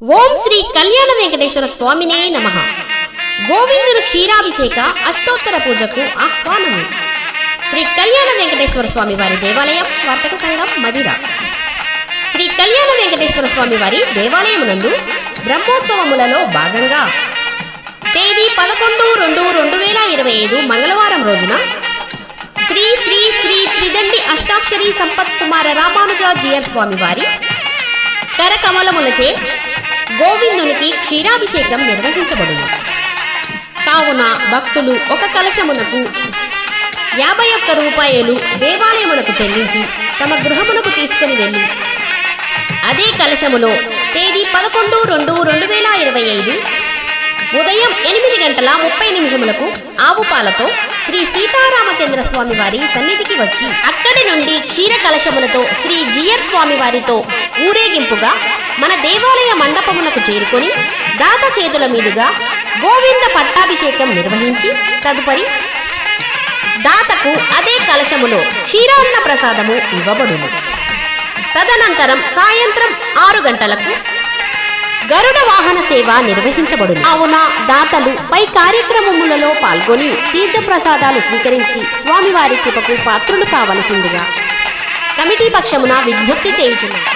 ఓం శ్రీ కళ్యాణ వెంకటేశ్వర స్వామినే నమ. గోవిందుని క్షీరాభిషేక అష్టోత్తర పూజకు ఆహ్వానము. శ్రీ కళ్యాణ వెంకటేశ్వర స్వామి వారి దేవాలయం వర్తక సంఘం మదిర. శ్రీ కళ్యాణ వెంకటేశ్వర స్వామి వారి దేవాలయమునందు బ్రహ్మోత్సవములలో భాగంగా తేదీ పదకొండు రెండు రెండు వేల ఇరవై ఐదు మంగళవారం రోజున శ్రీ శ్రీ శ్రీ త్రిదండి అష్టాక్షరి సంపత్ కుమార రామానుజాజీయర్ స్వామి వారి కరకమలములచే గోవిందునికి క్షీరాభిషేకం నిర్వహించబడును. కావున భక్తులు ఒక కలశమునకు యాభై ఒక్క రూపాయలు దేవాలయమునకు చెల్లించి తమ గృహమునకు తీసుకుని వెళ్ళి అదే కలశములో తేదీ పదకొండు రెండు రెండు వేల ఇరవై ఐదు ఉదయం ఎనిమిది గంటల ముప్పై నిమిషములకు ఆవు పాలతో శ్రీ సీతారామచంద్ర స్వామి వారి సన్నిధికి వచ్చి అక్కడి నుండి క్షీర కలశములతో శ్రీ జియర్ స్వామి వారితో ఊరేగింపుగా మన దేవాలయ మండపము చేరుకొని దాత చేతుల మీదుగా గోవింద పట్టాభిషేకం నిర్వహించి తదుపరి దాతకు అదే కలశములో క్షీరాన్న ప్రసాదము ఇవ్వబడును. తదనంతరం సాయంత్రం ఆరు గంటలకు గరుడ వాహన సేవ నిర్వహించబడును. కావున దాతలు పై కార్యక్రమములలో పాల్గొని తీర్థ ప్రసాదాలు స్వీకరించి స్వామివారి కృపకు పాత్రులు కావలసిందిగా కమిటీ పక్షమున విజ్ఞప్తి చేయుచున్నారు